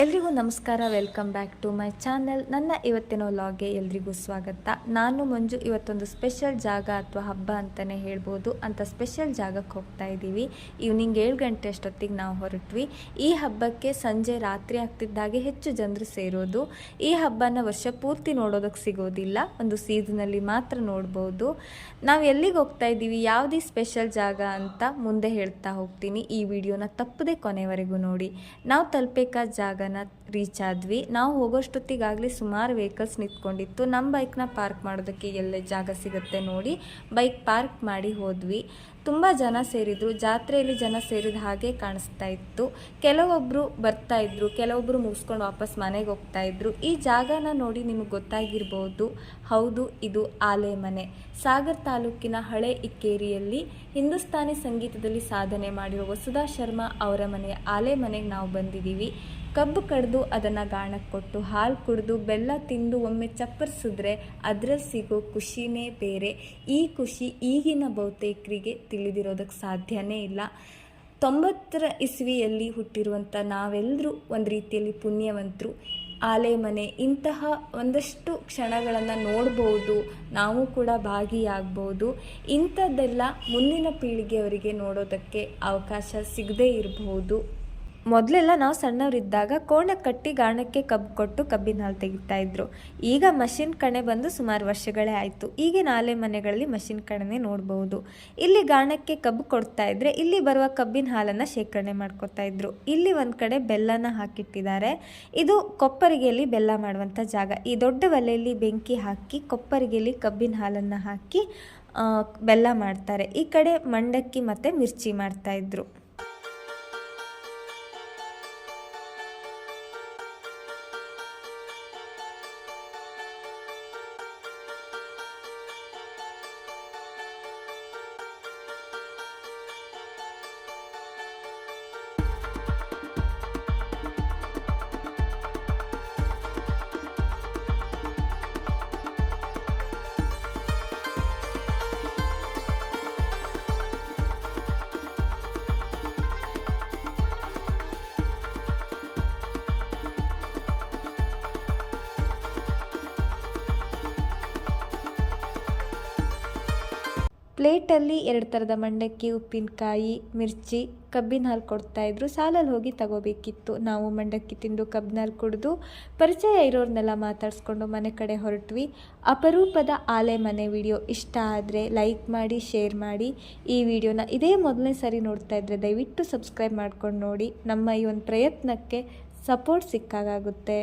ಎಲ್ರಿಗೂ ನಮಸ್ಕಾರ welcome back to my channel ನನ್ನ ಇವತ್ತಿನ ವ್ಲಾಗ್ಗೆ ಎಲ್ರಿಗೂ ಸ್ವಾಗತ. ನಾನು ಮಂಜು. ಇವತ್ತೊಂದು ಸ್ಪೆಷಲ್ ಜಾಗ ಅಥವಾ ಹಬ್ಬ ಅಂತಲೇ ಹೇಳ್ಬೋದು. ಅಂತ ಸ್ಪೆಷಲ್ ಜಾಗಕ್ಕೆ ಹೋಗ್ತಾ ಇದ್ದೀವಿ. ಈವ್ನಿಂಗ್ ಏಳು ಗಂಟೆ ಅಷ್ಟೊತ್ತಿಗೆ ನಾವು ಹೊರಟ್ವಿ. ಈ ಹಬ್ಬಕ್ಕೆ ಸಂಜೆ ರಾತ್ರಿ ಆಗ್ತಿದ್ದಾಗೆ ಹೆಚ್ಚು ಜನರು ಸೇರೋದು. ಈ ಹಬ್ಬನ ವರ್ಷ ಪೂರ್ತಿ ನೋಡೋದಕ್ಕೆ ಸಿಗೋದಿಲ್ಲ. ಒಂದು ಸೀಸನಲ್ಲಿ ಮಾತ್ರ ನೋಡ್ಬೋದು. ನಾವು ಎಲ್ಲಿಗೆ ಹೋಗ್ತಾ ಇದ್ದೀವಿ? ಯಾವುದೇ ಸ್ಪೆಷಲ್ ಜಾಗ ಅಂತ ಮುಂದೆ ಹೇಳ್ತಾ ಹೋಗ್ತೀನಿ. ಈ ವಿಡಿಯೋನ ತಪ್ಪದೆ ಕೊನೆವರೆಗೂ ನೋಡಿ. ನಾವು ತಲುಪಬೇಕಾದ ಜಾಗನ ರೀಚ್ ಆದ್ವಿ. ನಾವು ಹೋಗೋಷ್ಟೊತ್ತಿಗಾಗಲೇ ಸುಮಾರು ವೆಹಿಕಲ್ಸ್ ನಿಂತ್ಕೊಂಡಿತ್ತು. ನಮ್ಮ ಬೈಕ್ನ ಪಾರ್ಕ್ ಮಾಡೋದಕ್ಕೆ ಎಲ್ಲೇ ಜಾಗ ಸಿಗುತ್ತೆ ನೋಡಿ. ಬೈಕ್ ಪಾರ್ಕ್ ಮಾಡಿ ಹೋದ್ವಿ. ತುಂಬ ಜನ ಸೇರಿದ್ರು, ಜಾತ್ರೆಯಲ್ಲಿ ಜನ ಸೇರಿದ ಹಾಗೆ ಕಾಣಿಸ್ತಾ ಇತ್ತು. ಕೆಲವೊಬ್ಬರು ಬರ್ತಾ ಇದ್ರು ಕೆಲವೊಬ್ಬರು ಮುಗಿಸ್ಕೊಂಡು ವಾಪಸ್ ಮನೆಗೆ ಹೋಗ್ತಾ ಇದ್ರು. ಈ ಜಾಗನ ನೋಡಿ ನಿಮಗೆ ಗೊತ್ತಾಗಿರ್ಬೋದು, ಹೌದು, ಇದು ಆಲೆಮನೆ ಸಾಗರ್ ತಾಲೂಕಿನ ಹಳೆ ಇಕ್ಕೇರಿಯಲ್ಲಿ ಹಿಂದೂಸ್ತಾನಿ ಸಂಗೀತದಲ್ಲಿ ಸಾಧನೆ ಮಾಡಿರುವ ವಸುಧಾ ಶರ್ಮಾ ಅವರ ಮನೆಯ ಆಲೆ ಮನೆಗೆ ನಾವು ಬಂದಿದ್ದೀವಿ. ಕಬ್ಬು ಕಡ್ದು ಅದನ್ನು ಗಾಣಕ್ಕೆ ಕೊಟ್ಟು, ಹಾಲು ಕುಡಿದು, ಬೆಲ್ಲ ತಿಂದು, ಒಮ್ಮೆ ಚಪ್ಪರಿಸಿದ್ರೆ ಅದರಲ್ಲಿ ಸಿಗೋ ಖುಷಿನೇ ಬೇರೆ. ಈ ಖುಷಿ ಈಗಿನ ಬಹುತೇಕರಿಗೆ ತಿಳಿದಿರೋದಕ್ಕೆ ಸಾಧ್ಯನೇ ಇಲ್ಲ. ತೊಂಬತ್ತರ ಇಸ್ವಿಯಲ್ಲಿ ಹುಟ್ಟಿರುವಂಥ ನಾವೆಲ್ಲರೂ ಒಂದು ರೀತಿಯಲ್ಲಿ ಪುಣ್ಯವಂತರು. ಆಲೆ ಮನೆ ಇಂತಹ ಒಂದಷ್ಟು ಕ್ಷಣಗಳನ್ನು ನೋಡ್ಬೋದು, ನಾವು ಕೂಡ ಭಾಗಿಯಾಗ್ಬೋದು. ಇಂಥದ್ದೆಲ್ಲ ಮುಂದಿನ ಪೀಳಿಗೆಯವರಿಗೆ ನೋಡೋದಕ್ಕೆ ಅವಕಾಶ ಸಿಗದೇ ಇರಬಹುದು ಮೊದಲೆಲ್ಲ ನಾವು ಸಣ್ಣವರಿದ್ದಾಗ ಕೋಣ ಕಟ್ಟಿ ಗಾಣಕ್ಕೆ ಕಬ್ಬು ಕೊಟ್ಟು ಕಬ್ಬಿನ ಹಾಲು ತೆಗಿತಾ ಇದ್ರು. ಈಗ ಮಷಿನ್ ಕಣೆ ಬಂದು ಸುಮಾರು ವರ್ಷಗಳೇ ಆಯಿತು. ಈಗಿನ ನಾಲೆ ಮನೆಗಳಲ್ಲಿ ಮಷಿನ್ ಕಣನೆ ನೋಡಬಹುದು. ಇಲ್ಲಿ ಗಾಣಕ್ಕೆ ಕಬ್ಬು ಕೊಡ್ತಾ ಇದ್ರೆ ಇಲ್ಲಿ ಬರುವ ಕಬ್ಬಿನ ಹಾಲನ್ನು ಶೇಖರಣೆ ಮಾಡ್ಕೊತಾ ಇದ್ರು. ಇಲ್ಲಿ ಒಂದು ಕಡೆ ಬೆಲ್ಲನ ಹಾಕಿಟ್ಟಿದ್ದಾರೆ. ಇದು ಕೊಪ್ಪರಿಗೆಯಲ್ಲಿ ಬೆಲ್ಲ ಮಾಡುವಂಥ ಜಾಗ. ಈ ದೊಡ್ಡ ಒಲೆಯಲ್ಲಿ ಬೆಂಕಿ ಹಾಕಿ ಕೊಪ್ಪರಿಗೆಯಲ್ಲಿ ಕಬ್ಬಿನ ಹಾಲನ್ನು ಹಾಕಿ ಬೆಲ್ಲ ಮಾಡ್ತಾರೆ. ಈ ಕಡೆ ಮಂಡಕ್ಕಿ ಮತ್ತು ಮಿರ್ಚಿ ಮಾಡ್ತಾ ಪ್ಲೇಟಲ್ಲಿ ಎರಡು ಥರದ ಮಂಡಕ್ಕಿ, ಉಪ್ಪಿನಕಾಯಿ, ಮಿರ್ಚಿ, ಕಬ್ಬಿನ ಹಾಲು ಕೊಡ್ತಾ ಇದ್ರು. ಸಾಲಲ್ಲಿ ಹೋಗಿ ತಗೋಬೇಕಿತ್ತು. ನಾವು ಮಂಡಕ್ಕಿ ತಿಂದು ಕಬ್ಬಿನ ಹಾಲು ಕುಡಿದು ಪರಿಚಯ ಇರೋರನ್ನೆಲ್ಲ ಮಾತಾಡಿಸ್ಕೊಂಡು ಮನೆ ಕಡೆ ಹೊರಟ್ವಿ. ಅಪರೂಪದ ಆಲೆ ಮನೆ ವಿಡಿಯೋ. ಇಷ್ಟ ಆದರೆ ಲೈಕ್ ಮಾಡಿ, ಶೇರ್ ಮಾಡಿ. ಈ ವಿಡಿಯೋನ ಇದೇ ಮೊದಲನೇ ಸರಿ ನೋಡ್ತಾ ಇದ್ರೆ ದಯವಿಟ್ಟು ಸಬ್ಸ್ಕ್ರೈಬ್ ಮಾಡ್ಕೊಂಡು ನೋಡಿ. ನಮ್ಮ ಈ ಒಂದು ಪ್ರಯತ್ನಕ್ಕೆ ಸಪೋರ್ಟ್ ಸಿಕ್ಕಾಗುತ್ತೆ